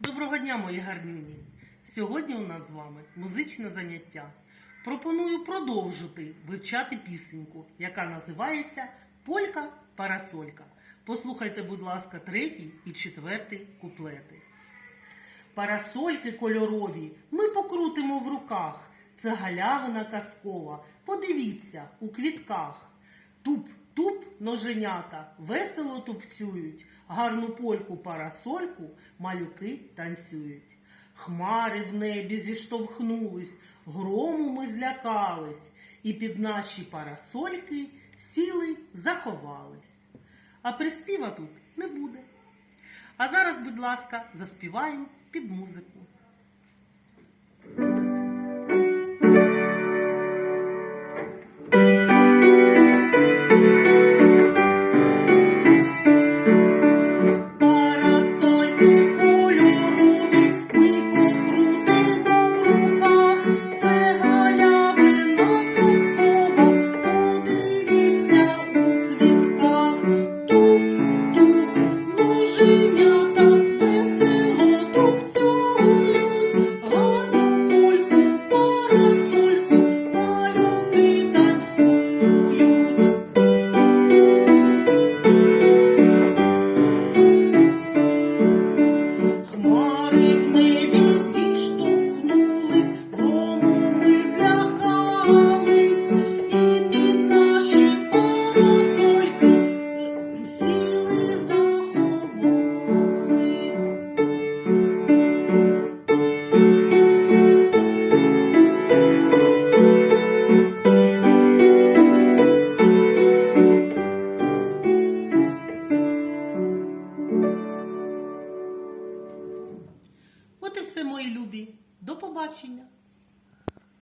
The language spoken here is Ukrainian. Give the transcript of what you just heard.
Доброго дня, мої гарнюні! Сьогодні у нас з вами музичне заняття. Пропоную продовжити вивчати пісеньку, яка називається Полька Парасолька. Послухайте, будь ласка, третій і четвертий куплети. Парасольки кольорові ми покрутимо в руках. Це галявина казкова. Подивіться у квітках. Туп-туп ноженята весело тупцюють, гарну польку парасольку малюки танцюють. Хмари в небі зіштовхнулись, грому ми злякались, і під наші парасольки сіли, заховались. А приспіва тут не буде. А зараз, будь ласка, заспіваємо під музику. От все, мої любі. До побачення!